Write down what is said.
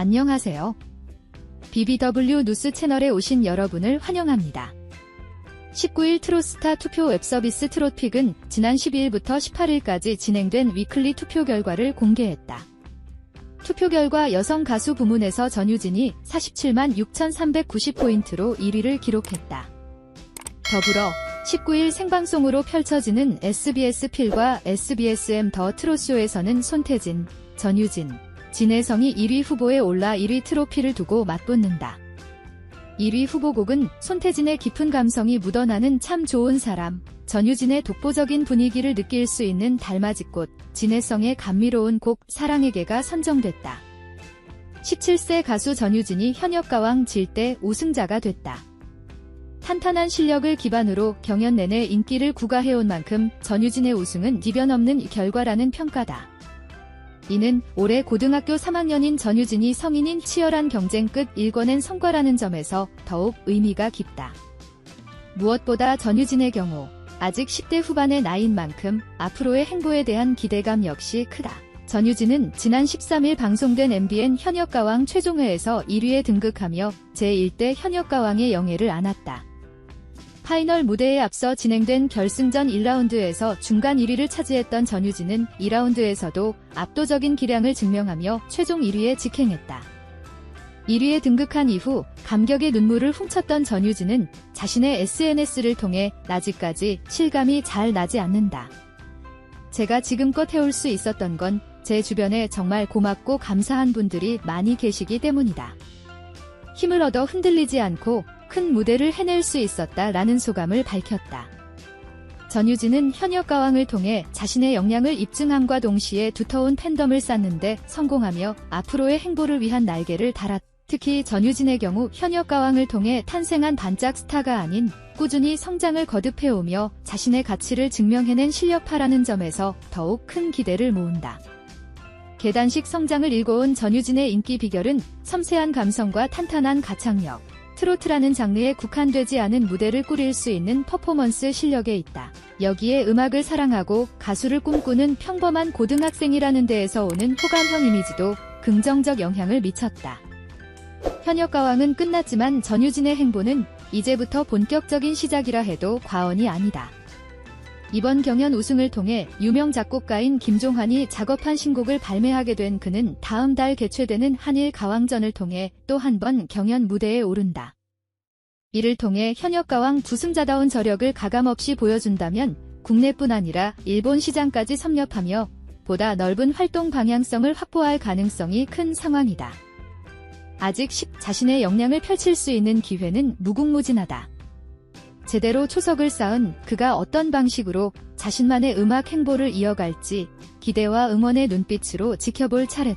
안녕하세요. BBW 뉴스 채널에 오신 여러분을 환영합니다. 19일 트로스타 투표 웹서비스 트롯픽은 지난 12일부터 18일까지 진행된 위클리 투표 결과를 공개했다. 투표 결과 여성 가수 부문에서 전유진이 47만 6,390포인트로 1위를 기록했다. 더불어 19일 생방송으로 펼쳐지는 SBS 필과 SBSM 더 트롯쇼에서는 손태진, 전유진, 진혜성이 1위 후보에 올라 1위 트로피를 두고 맞붙는다. 1위 후보곡은 손태진의 깊은 감성이 묻어나는 참 좋은 사람, 전유진의 독보적인 분위기를 느낄 수 있는 달맞이꽃, 진혜성의 감미로운 곡 사랑에게가 선정됐다. 17세 가수 전유진이 현역가왕 질대 우승자가 됐다. 탄탄한 실력을 기반으로 경연 내내 인기를 구가해온 만큼 전유진의 우승은 뒤변없는 결과라는 평가다. 이는 올해 고등학교 3학년인 전유진이 성인인 치열한 경쟁 끝 일궈낸 성과라는 점에서 더욱 의미가 깊다. 무엇보다 전유진의 경우 아직 10대 후반의 나이인 만큼 앞으로의 행보에 대한 기대감 역시 크다. 전유진은 지난 13일 방송된 MBN 현역가왕 최종회에서 1위에 등극하며 제1대 현역가왕의 영예를 안았다. 파이널 무대에 앞서 진행된 결승전 1라운드에서 중간 1위를 차지했던 전유진은 2라운드에서도 압도적인 기량을 증명하며 최종 1위에 직행했다. 1위에 등극한 이후 감격의 눈물을 훔쳤던 전유진은 자신의 SNS를 통해 아직까지 실감이 잘 나지 않는다. 제가 지금껏 해올 수 있었던 건 제 주변에 정말 고맙고 감사한 분들이 많이 계시기 때문이다. 힘을 얻어 흔들리지 않고 큰 무대를 해낼 수 있었다라는 소감을 밝혔다. 전유진은 현역 가왕을 통해 자신의 역량을 입증함과 동시에 두터운 팬덤을 쌓는데 성공하며 앞으로의 행보를 위한 날개를 달았다. 특히 전유진의 경우 현역 가왕을 통해 탄생한 반짝 스타가 아닌 꾸준히 성장을 거듭해오며 자신의 가치를 증명해낸 실력파라는 점에서 더욱 큰 기대를 모은다. 계단식 성장을 일궈온 전유진의 인기 비결은 섬세한 감성과 탄탄한 가창력, 트로트라는 장르에 국한되지 않은 무대를 꾸릴 수 있는 퍼포먼스 실력에 있다. 여기에 음악을 사랑하고 가수를 꿈꾸는 평범한 고등학생이라는 데에서 오는 호감형 이미지도 긍정적 영향을 미쳤다. 현역 가왕은 끝났지만 전유진의 행보는 이제부터 본격적인 시작이라 해도 과언이 아니다. 이번 경연 우승을 통해 유명 작곡가인 김종환이 작업한 신곡을 발매하게 된 그는 다음 달 개최되는 한일 가왕전을 통해 또 한 번 경연 무대에 오른다. 이를 통해 현역 가왕 부승자다운 저력을 가감없이 보여준다면 국내뿐 아니라 일본 시장까지 섭렵하며 보다 넓은 활동 방향성을 확보할 가능성이 큰 상황이다. 아직 10 자신의 역량을 펼칠 수 있는 기회는 무궁무진하다. 제대로 초석을 쌓은 그가 어떤 방식으로 자신만의 음악 행보를 이어갈지 기대와 응원의 눈빛으로 지켜볼 차례다.